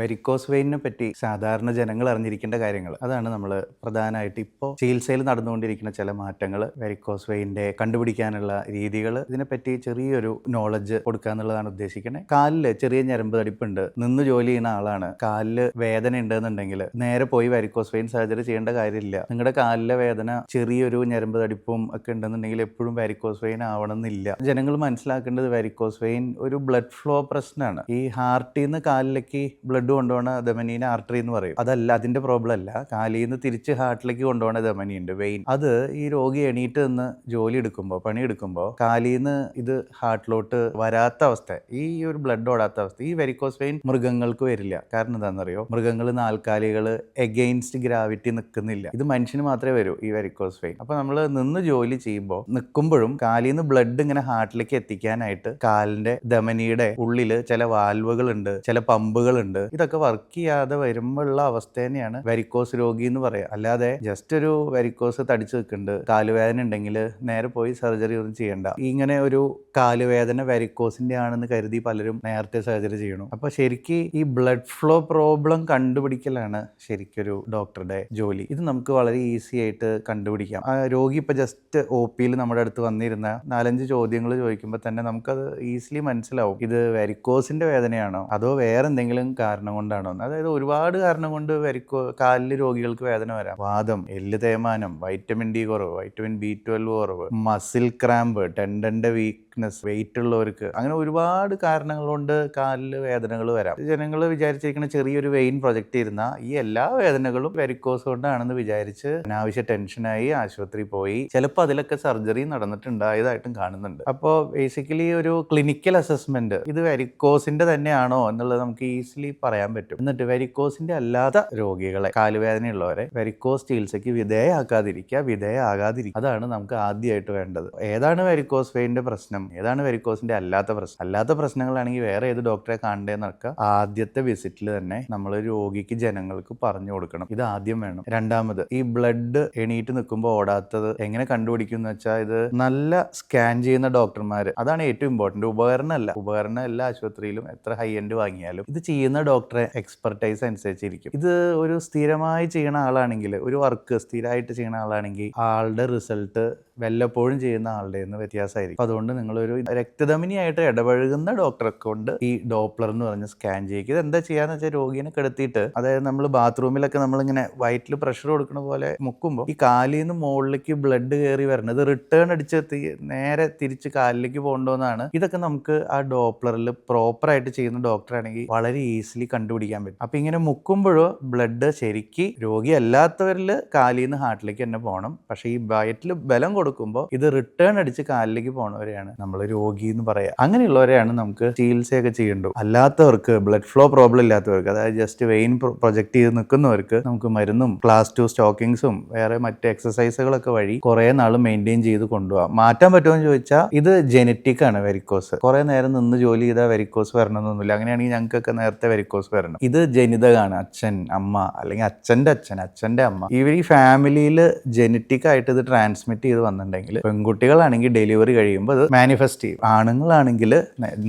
Varicose വെയിനിനെ പറ്റി സാധാരണ ജനങ്ങൾ അറിഞ്ഞിരിക്കേണ്ട കാര്യങ്ങൾ. അതാണ് നമ്മൾ പ്രധാനമായിട്ട് ഇപ്പോൾ ചികിത്സയിൽ നടന്നുകൊണ്ടിരിക്കുന്ന ചില മാറ്റങ്ങൾ വെരിക്കോസ് വെയിന്റെ കണ്ടുപിടിക്കാനുള്ള രീതികൾ ഇതിനെപ്പറ്റി ചെറിയൊരു നോളജ് കൊടുക്കുക എന്നുള്ളതാണ് ഉദ്ദേശിക്കുന്നത് കാലിൽ ചെറിയ ഞരമ്പ് തടിപ്പുണ്ട്. നിന്ന് ജോലി ചെയ്യുന്ന ആളാണ്. കാലിൽ വേദന ഉണ്ടെന്നുണ്ടെങ്കിൽ നേരെ പോയി വെരിക്കോസ് വെയിൻ സർജറി ചെയ്യേണ്ട കാര്യമില്ല. നിങ്ങളുടെ കാലിലെ വേദന ചെറിയൊരു ഞരമ്പ് തടിപ്പും ഒക്കെ ഉണ്ടെന്നുണ്ടെങ്കിൽ എപ്പോഴും വെരിക്കോസ് വെയിൻ ആവണമെന്നില്ല. ജനങ്ങൾ മനസ്സിലാക്കേണ്ടത് വെരിക്കോസ് വെയിൻ ഒരു ബ്ലഡ് ഫ്ലോ പ്രശ്നമാണ്. ഈ ഹാർട്ടിൽ നിന്ന് കാലിലേക്ക് ബ്ലഡ് കൊണ്ടുപോകണ ധമനീനെ ആർട്ടറി എന്ന് പറയും. അതല്ല അതിന്റെ പ്രോബ്ലം അല്ല. കാലിൽ നിന്ന് തിരിച്ച് ഹാർട്ടിലേക്ക് കൊണ്ടുപോകണ ധമനിയുണ്ട് വെയിൻ അത് ഈ രോഗി എണീറ്റ് നിന്ന് ജോലി എടുക്കുമ്പോൾ പണിയെടുക്കുമ്പോൾ കാലിൽ നിന്ന് ഇത് ഹാർട്ടിലോട്ട് വരാത്ത അവസ്ഥ ഈ ഒരു ബ്ലഡ് ഓടാത്ത അവസ്ഥ ഈ വെരിക്കോസ് വെയിൻ മൃഗങ്ങൾക്ക് വരില്ല. കാരണം എന്താണെന്നറിയോ മൃഗങ്ങൾ നാൽക്കാലികൾ എഗെയിൻസ്റ്റ് ഗ്രാവിറ്റി നിൽക്കുന്നില്ല ഇത് മനുഷ്യന് മാത്രമേ വരൂ ഈ വെരിക്കോസ് വെയിൻ അപ്പൊ നമ്മൾ നിന്ന് ജോലി ചെയ്യുമ്പോൾ നിൽക്കുമ്പോഴും കാലിൽ നിന്ന് ബ്ലഡ് ഇങ്ങനെ ഹാർട്ടിലേക്ക് എത്തിക്കാനായിട്ട് കാലിന്റെ ധമനിയുടെ ഉള്ളിൽ ചില വാൽവുകൾ ഉണ്ട് ചില പമ്പുകൾ ഉണ്ട് ഇതൊക്കെ വർക്ക് ചെയ്യാതെ വരുമ്പോഴുള്ള തന്നെയാണ് വെരിക്കോസ് രോഗി എന്ന് പറയാം. അല്ലാതെ ജസ്റ്റ് ഒരു വരിക്കോസ് തടിച്ചു നിൽക്കുന്നുണ്ട് കാലുവേദന ഉണ്ടെങ്കിൽ നേരെ പോയി സർജറി ഒന്നും ചെയ്യണ്ട. ഇങ്ങനെ ഒരു കാലുവേദന വെരിക്കോസിന്റെ ആണെന്ന് കരുതി പലരും നേരത്തെ സർജറി ചെയ്യണം. അപ്പോൾ ശരിക്ക് ഈ ബ്ലഡ് ഫ്ലോ പ്രോബ്ലം കണ്ടുപിടിക്കലാണ് ശരിക്കൊരു ഡോക്ടറുടെ ജോലി. ഇത് നമുക്ക് വളരെ ഈസി ആയിട്ട് കണ്ടുപിടിക്കാം. ആ രോഗി ഇപ്പൊ ജസ്റ്റ് ഒ പിയിൽ നമ്മുടെ അടുത്ത് വന്നിരുന്ന നാലഞ്ച് ചോദ്യങ്ങൾ ചോദിക്കുമ്പോൾ തന്നെ നമുക്കത് ഈസിലി മനസ്സിലാവും. ഇത് വെരിക്കോസിന്റെ വേദനയാണോ? അതോ വേറെ എന്തെങ്കിലും കാരണം കൊണ്ടാണോ എന്ന്. അതായത് ഒരുപാട് കാരണം കൊണ്ട് വരിക്കോ കാലിൽ രോഗികൾക്ക് വേദന വരാം വാദം എല്ല് തേയ്മാനം വൈറ്റമിൻ ഡി കുറവ് വൈറ്റമിൻ ബി ട്വൽവ് കുറവ് മസിൽ ക്രാമ്പ് ടെൻഡന്റെ വീക്ക്നെസ് വെയിറ്റ് ഉള്ളവർക്ക്. അങ്ങനെ ഒരുപാട് കാരണങ്ങൾ കൊണ്ട് കാലിൽ വേദനകൾ വരാം. ജനങ്ങൾ വിചാരിച്ചിരിക്കുന്ന ചെറിയൊരു വെയിൻ പ്രൊജക്റ്റ് ഇരുന്ന ഈ എല്ലാ വേദനകളും വെരിക്കോസ് കൊണ്ടാണെന്ന് വിചാരിച്ച് അനാവശ്യ ടെൻഷനായി ആശുപത്രി പോയി. ചിലപ്പോൾ അതിലൊക്കെ സർജറി നടന്നിട്ടുണ്ടായതായിട്ടും കാണുന്നുണ്ട്. അപ്പോൾ ബേസിക്കലി ഒരു ക്ലിനിക്കൽ അസസ്മെന്റ് ഇത് വെരിക്കോസിന്റെ തന്നെയാണോ എന്നുള്ളത് നമുക്ക് ഈസിലി പറയാൻ പറ്റും. എന്നിട്ട് വെരിക്കോസിന്റെ അല്ലാത്ത രോഗികളെ കാലുവേദനയുള്ളവരെ വെരിക്കോസ് ചികിത്സയ്ക്ക് വിധേയമാക്കാതിരിക്കുക വിധേയമാകാതിരിക്കുക അതാണ് നമുക്ക് ആദ്യമായിട്ട് വേണ്ടത്. ഏതാണ് വെരിക്കോസ് വെയിന്റെ പ്രശ്നം? ഏതാണ് വെരിക്കോസിന്റെ അല്ലാത്ത പ്രശ്നം? അല്ലാത്ത പ്രശ്നങ്ങളാണെങ്കിൽ വേറെ ഏത് ഡോക്ടറെ കാണേണ്ടതെന്നൊക്കെ ആദ്യത്തെ വിസിറ്റിൽ തന്നെ നമ്മൾ രോഗിക്ക് ജനങ്ങൾക്ക് പറഞ്ഞു കൊടുക്കണം. ഇത് ആദ്യം വേണം. രണ്ടാമത് ഈ ബ്ലഡ് എണീറ്റ് നിൽക്കുമ്പോൾ ഓടാത്തത് എങ്ങനെ കണ്ടുപിടിക്കും എന്ന് വെച്ചാൽ ഇത് നല്ല സ്കാൻ ചെയ്യുന്ന ഡോക്ടർമാർ അതാണ് ഏറ്റവും ഇമ്പോർട്ടന്റ് ഉപകരണമല്ല. ഉപകരണം എല്ലാ ആശുപത്രിയിലും എത്ര ഹൈ എൻഡ് വാങ്ങിയാലും ഇത് ചെയ്യുന്ന ഡോക്ടറെ എക്സ്പെർട്ടൈസ് അനുസരിച്ചിരിക്കും. ഇത് ഒരു സ്ഥിരമായി ചെയ്യുന്ന ആളാണെങ്കിൽ ഒരു വർക്ക് സ്ഥിരമായിട്ട് ചെയ്യുന്ന ആളാണെങ്കിൽ ആളുടെ റിസൾട്ട് വല്ലപ്പോഴും ചെയ്യുന്ന ആളുടെ നിന്ന് വ്യത്യാസമായിരിക്കും. അപ്പോൾ അതുകൊണ്ട് നിങ്ങളൊരു രക്തധമനിയായിട്ട് ഇടപഴകുന്ന ഡോക്ടറെ കൊണ്ട് ഈ ഡോപ്ലർ എന്ന് പറഞ്ഞ് സ്കാൻ ചെയ്യിക്കുക. ഇത് എന്താ ചെയ്യാന്ന് വെച്ചാൽ രോഗിനെ കിടത്തിയിട്ട് അതായത് നമ്മൾ ബാത്റൂമിലൊക്കെ നമ്മളിങ്ങനെ വയറ്റിൽ പ്രഷർ കൊടുക്കുന്ന പോലെ മുക്കുമ്പോൾ ഈ കാലിൽ നിന്ന് മുകളിലേക്ക് ബ്ലഡ് കയറി വരണം ഇത് റിട്ടേൺ അടിച്ച് നേരെ തിരിച്ച് കാലിലേക്ക് പോകേണ്ടതെന്നാണ് ഇതൊക്കെ നമുക്ക് ആ ഡോപ്ലറിൽ പ്രോപ്പറായിട്ട് ചെയ്യുന്ന ഡോക്ടറാണെങ്കിൽ വളരെ ഈസിലി കണ്ടുപിടിക്കാൻ പറ്റും. അപ്പം ഇങ്ങനെ മുക്കുമ്പോഴോ ബ്ലഡ് ശരിക്ക് രോഗി അല്ലാത്തവരിൽ കാലിൽ നിന്ന് ഹാർട്ടിലേക്ക് തന്നെ പോകണം. പക്ഷേ ഈ വയറ്റിൽ ബലം കൊടുക്കുമ്പോൾ ഇത് റിട്ടേൺ അടിച്ച് കാലിലേക്ക് പോണവരെയാണ് നമ്മൾ രോഗി എന്ന് പറയാം. അങ്ങനെയുള്ളവരെയാണ് നമുക്ക് ചികിത്സയൊക്കെ ചെയ്യേണ്ടത്. അല്ലാത്തവർക്ക് ബ്ലഡ് ഫ്ലോ പ്രോബ്ലം ഇല്ലാത്തവർക്ക് അതായത് ജസ്റ്റ് വെയിൻ പ്രൊജക്ട് ചെയ്ത് നിൽക്കുന്നവർക്ക് നമുക്ക് മരുന്നും ക്ലാസ് ടു സ്റ്റോക്കിങ്സും വേറെ മറ്റ് എക്സസൈസുകളൊക്കെ വഴി കുറേ നാൾ മെയിന്റെയിൻ ചെയ്ത് കൊണ്ടുപോകാം മാറ്റാൻ പറ്റുമോ എന്ന് ചോദിച്ചാൽ ഇത് ജനറ്റിക് ആണ് വെരിക്കോസ് കുറേ നേരം നിന്ന് ജോലി ചെയ്താൽ വെരിക്കോസ് വരണമെന്നൊന്നുമില്ല അങ്ങനെയാണെങ്കിൽ ഞങ്ങൾക്കൊക്കെ നേരത്തെ വെരിക്കോസ് വരണം. ഇത് ജനിതകമാണ് അച്ഛൻ അമ്മ അല്ലെങ്കിൽ അച്ഛന്റെ അച്ഛൻ അച്ഛന്റെ അമ്മ. ഇവർ ഈ ഫാമിലിയിൽ ജനറ്റിക് ആയിട്ട് ഇത് ട്രാൻസ്മിറ്റ് ചെയ്ത് വന്നിട്ടുണ്ടെങ്കിൽ പെൺകുട്ടികളാണെങ്കിൽ ഡെലിവറി കഴിയുമ്പോൾ അത് മാനിഫെസ്റ്റ് ചെയ്യും. ആണുങ്ങളാണെങ്കിൽ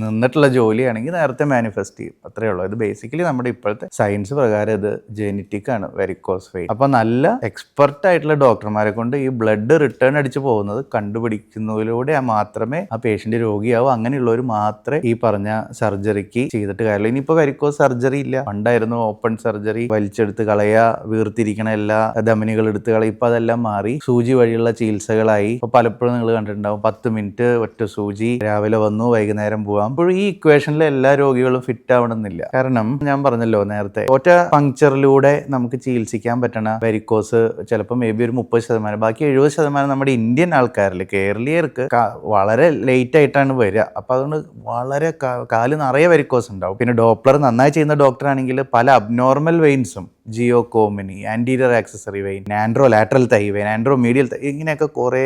നിന്നിട്ടുള്ള ജോലിയാണെങ്കിൽ നേരത്തെ മാനിഫെസ്റ്റ് ചെയ്യും. അത്രയേ ഉള്ളൂ. ഇത് ബേസിക്കലി നമ്മുടെ ഇപ്പോഴത്തെ സയൻസ് പ്രകാരം ഇത് ജെനറ്റിക് ആണ്. വെരിക്കോസ് വെയിൻ അപ്പോൾ നല്ല എക്സ്പെർട്ട് ആയിട്ടുള്ള ഡോക്ടർമാരെ കൊണ്ട് ഈ ബ്ലഡ് റിട്ടേൺ അടിച്ചു പോകുന്നത് കണ്ടുപിടിക്കുന്നതിലൂടെ മാത്രമേ ആ പേഷ്യന്റ് രോഗിയാവും. അങ്ങനെയുള്ളവർ മാത്രമേ ഈ പറഞ്ഞ സർജറിക്ക് ചെയ്തിട്ട് കാര്യമുള്ളൂ. ഇനിയിപ്പോൾ വെരിക്കോസ് സർജറി ഇല്ല. പണ്ടായിരുന്നു ഓപ്പൺ സർജറി വലിച്ചെടുത്ത് കളയുക വീർത്തിരിക്കണ എല്ലാ ധമനികൾ എടുത്ത് കളയുക. ഇപ്പൊ അതെല്ലാം മാറി സൂചി വഴിയുള്ള ചികിത്സകളായി ഇപ്പൊ പലപ്പോഴും നിങ്ങൾ കണ്ടിട്ടുണ്ടാവും പത്ത് മിനിറ്റ് ഒറ്റ സൂചി. രാവിലെ വന്നു വൈകുന്നേരം പോവാം. അപ്പോൾ ഈ ഇക്വേഷനിലെ എല്ലാ രോഗികളും ഫിറ്റ് ആവണമെന്നില്ല. കാരണം ഞാൻ പറഞ്ഞല്ലോ നേരത്തെ ഒറ്റ പങ്ക്ചറിലൂടെ നമുക്ക് ചികിത്സിക്കാൻ പറ്റണ വെരിക്കോസ് ചിലപ്പോൾ മേ ബി ഒരു മുപ്പത് ശതമാനം ബാക്കി എഴുപത് ശതമാനം നമ്മുടെ ഇന്ത്യൻ ആൾക്കാരിൽ കേരളീയർക്ക് വളരെ ലേറ്റ് ആയിട്ടാണ് വരിക. അപ്പൊ അതുകൊണ്ട് വളരെ കാൽ നിറയെ വെരിക്കോസ് ഉണ്ടാവും. പിന്നെ ഡോപ്ലർ നന്നായി ചെയ്യുന്ന ഡോക്ടർ ആണെങ്കിൽ പല abnormal വെയിൻസും Giacomini anterior accessory vein antero lateral thigh vein antero medial thigh ഇങ്ങനെയൊക്കെ കുറേ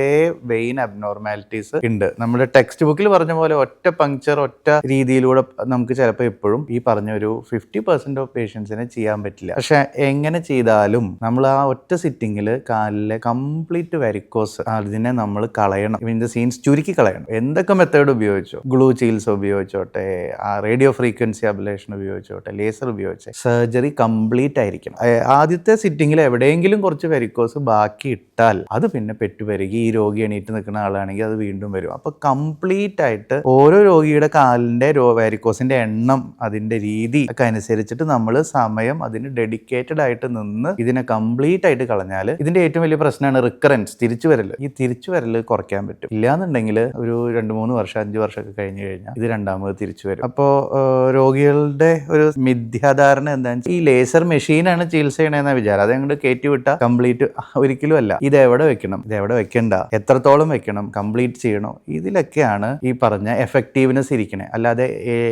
വെയിൻ അബ്നോർമാലിറ്റീസ് ഉണ്ട്. നമ്മുടെ ടെക്സ്റ്റ് ബുക്കിൽ പറഞ്ഞ പോലെ ഒറ്റ പങ്ക്ചർ ഒറ്റ രീതിയിലൂടെ നമുക്ക് ചിലപ്പോൾ എപ്പോഴും ഈ പറഞ്ഞ ഒരു ഫിഫ്റ്റി പെർസെന്റ് ഓഫ് പേഷ്യൻസിനെ ചെയ്യാൻ പറ്റില്ല. പക്ഷെ എങ്ങനെ ചെയ്താലും നമ്മൾ ആ ഒറ്റ സിറ്റിങ്ങിൽ കാലിലെ കംപ്ലീറ്റ് വെരിക്കോസ് അതിനെ നമ്മൾ കളയണം. ഇൻ ദ സീൻസ് ചുരുക്കി കളയണം. എന്തൊക്കെ മെത്തേഡ് ഉപയോഗിച്ചോ? ഗ്ലൂ ചീൽസ് ഉപയോഗിച്ചോട്ടെ റേഡിയോ ഫ്രീക്വൻസി അബ്ലേഷൻ ഉപയോഗിച്ചോട്ടെ ലേസർ ഉപയോഗിച്ച് സർജറി കംപ്ലീറ്റ് ആയിരിക്കണം. ഏ, ആദ്യത്തെ സിറ്റിങ്ങിൽ എവിടെയെങ്കിലും കുറച്ച് വെരിക്കോസ് ബാക്കി ഇട്ടാൽ അത് പിന്നെ പെറ്റുപെരുകി ഈ രോഗി എണീറ്റ് നിൽക്കുന്ന ആളാണെങ്കിൽ അത് വീണ്ടും വരും. അപ്പൊ കംപ്ലീറ്റ് ആയിട്ട് ഓരോ രോഗിയുടെ കാലിന്റെ വെരിക്കോസിന്റെ എണ്ണം അതിന്റെ രീതി ഒക്കെ അനുസരിച്ചിട്ട് നമ്മൾ സമയം അതിന് ഡെഡിക്കേറ്റഡ് ആയിട്ട് നിന്ന് ഇതിനെ കംപ്ലീറ്റ് ആയിട്ട് കളഞ്ഞാൽ ഇതിന്റെ ഏറ്റവും വലിയ പ്രശ്നമാണ് റിക്കറൻസ് തിരിച്ചു വരൽ. ഈ തിരിച്ചു വരൽ കുറയ്ക്കാൻ പറ്റും. ഇല്ലാന്നുണ്ടെങ്കിൽ ഒരു രണ്ട് മൂന്ന് വർഷം അഞ്ച് വർഷമൊക്കെ കഴിഞ്ഞു കഴിഞ്ഞാൽ ഇത് രണ്ടാമത് തിരിച്ചു വരും. അപ്പോൾ രോഗികളുടെ ഒരു മിഥ്യാധാരണ എന്താണെന്ന് വെച്ചാൽ ഈ ലേസർ മെഷീനാണ് ചികിത്സ ചെയ്യണമെന്ന വിചാരം? അത് അങ്ങോട്ട് കയറ്റി വിട്ട കംപ്ലീറ്റ് ഒരിക്കലും അല്ല. ഇത് എവിടെ വെക്കണം? ഇത് എവിടെ വെക്കണ്ട? എത്രത്തോളം വെക്കണം? കംപ്ലീറ്റ് ചെയ്യണോ? ഇതിലൊക്കെയാണ് ഈ പറഞ്ഞ എഫക്റ്റീവ്നെസ് ഇരിക്കണേ. അല്ലാതെ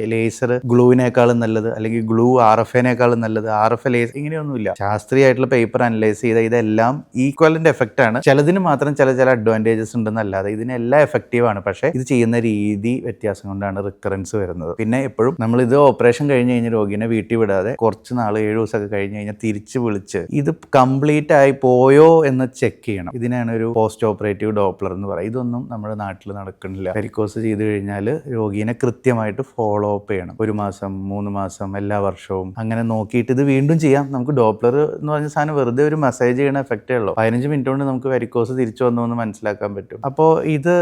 ലേസർ ഗ്ലൂവിനേക്കാളും നല്ലത് അല്ലെങ്കിൽ ഗ്ലൂ ആർ എഫ് എനേക്കാളും നല്ലത് ആർ എഫ് ലേസർ ഇങ്ങനെയൊന്നുമില്ല. ശാസ്ത്രീയമായിട്ടുള്ള പേപ്പർ അനലൈസ് ചെയ്ത ഇതെല്ലാം ഈക്വലന്റ് എഫക്റ്റ് ആണ്. ചിലതിന് മാത്രം ചില ചില അഡ്വാന്റേജസ് ഉണ്ടെന്നല്ലാതെ ഇതിനെല്ലാം എഫക്റ്റീവ് ആണ്. പക്ഷേ ഇത് ചെയ്യുന്ന രീതി വ്യത്യാസം കൊണ്ടാണ് റിക്കറൻസ് വരുന്നത്. പിന്നെ എപ്പോഴും നമ്മൾ ഇത് ഓപ്പറേഷൻ കഴിഞ്ഞ് കഴിഞ്ഞ് രോഗിനെ വീട്ടിൽ വിടാതെ കുറച്ച് നാൾ ഏഴ് ദിവസമൊക്കെ കഴിഞ്ഞ് കഴിഞ്ഞാൽ തിരിച്ച് വിളിച്ച് ഇത് കംപ്ലീറ്റ് ആയി പോയോ എന്ന് ചെക്ക് ചെയ്യണം. ഇതിനാണ് ഒരു പോസ്റ്റ് ഓപ്പറേറ്റീവ് ഡോപ്ലർ എന്ന് പറയുന്നത്. ഇതൊന്നും നമ്മുടെ നാട്ടിൽ നടക്കുന്നില്ല. ഹെലിക്കോസ് ചെയ്ത് കഴിഞ്ഞാൽ രോഗീനെ കൃത്യമായിട്ട് ഫോളോ അപ്പ് ചെയ്യണം. ഒരു മാസം മൂന്ന് മാസം എല്ലാ വർഷവും. അങ്ങനെ നോക്കിയിട്ട് ഇത് വീണ്ടും ചെയ്യാം. നമുക്ക് ഡോപ്ലർ എന്ന് പറഞ്ഞ സാധനം വെറുതെ ഒരു മെസ്സേജ് ചെയ്യണ എഫക്റ്റേ ഉള്ളൂ. പതിനഞ്ച് മിനിറ്റ് കൊണ്ട് നമുക്ക് വെരിക്കോസ് തിരിച്ചു വന്നു എന്ന് മനസ്സിലാക്കാൻ പറ്റും. അപ്പോൾ ഇത്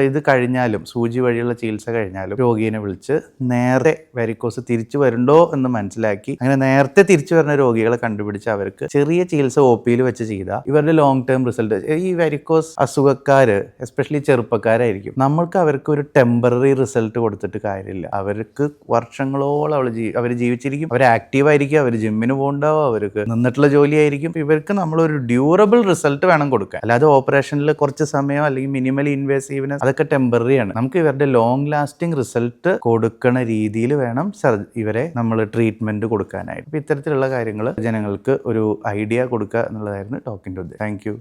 ഇത് കഴിഞ്ഞാലും സൂചി വഴിയുള്ള ചികിത്സ കഴിഞ്ഞാലും രോഗീനെ വിളിച്ച് നേരെ വെരിക്കോസ് തിരിച്ചു വരണ്ടോ എന്ന് മനസ്സിലാക്കി അങ്ങനെ നേരത്തെ തിരിച്ചു വരുന്ന രോഗികളെ കണ്ടുപിടിച്ച് അവർക്ക് ചെറിയ ചികിത്സ ഒ പിയിൽ വെച്ച് ചെയ്താൽ ഇവരുടെ ലോങ് ടേം റിസൾട്ട് ഈ വെരിക്കോസ് അസുഖക്കാർ എസ്പെഷ്യലി ചെറുപ്പക്കാരായിരിക്കും. നമ്മൾക്ക് അവർക്ക് ഒരു ടെമ്പററി റിസൾട്ട് കൊടുത്തിട്ട് കാര്യമില്ല. അവർക്ക് വർഷങ്ങളോളം അവൾ അവർ ജീവിച്ചിരിക്കും. അവർ ആക്റ്റീവ് ആയിരിക്കും. അവർ ജിമ്മിന് പോകണ്ടാവും അവർക്ക് നിന്നിട്ടുള്ള ജോലിയായിരിക്കും. ഇവർക്ക് നമ്മളൊരു ഡ്യൂറബിൾ റിസൾട്ട് വേണം കൊടുക്കാൻ. അല്ലാതെ ഓപ്പറേഷനിൽ കുറച്ച് സമയം അല്ലെങ്കിൽ മിനിമൽ ഇൻവേസീവ്നെസ് അതൊക്കെ ടെമ്പററി ആണ്. നമുക്ക് ഇവരുടെ ലോങ് ലാസ്റ്റിംഗ് റിസൾട്ട് കൊടുക്കണ രീതിയിൽ വേണം ഇവരെ നമ്മൾ ട്രീറ്റ്മെന്റ് കൊടുക്കാനായിട്ട്. ഇത്തരത്തിലുള്ള കാര്യങ്ങൾ ജനങ്ങൾക്ക് ഒരു ഐഡിയ കൊടുക്കുക എന്നുള്ളതായിരുന്നു ടോക്കിന്റെ ഉദ്ദേശം താങ്ക്